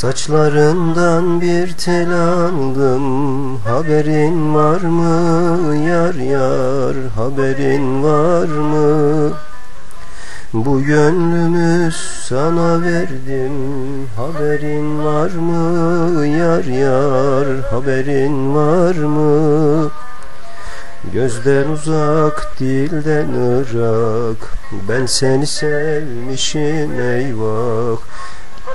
Saçlarından bir tel aldım Haberin var mı? Yar yar Haberin var mı? Bu gönlümü sana verdim Haberin var mı? Yar yar Haberin var mı? Gözden uzak dilden ırak Ben seni sevmişim eyvah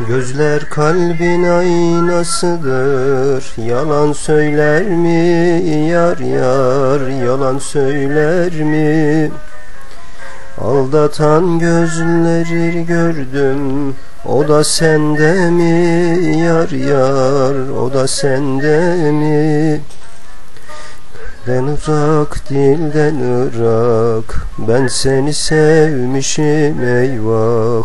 Gözler kalbin aynasıdır. Yalan söyler mi? Yar yar Yalan söyler mi? Aldatan gözleri gördüm. O da sende mi? Yar yar O da sende mi? Ben uzak dilden ırak. Ben seni sevmişim eyvah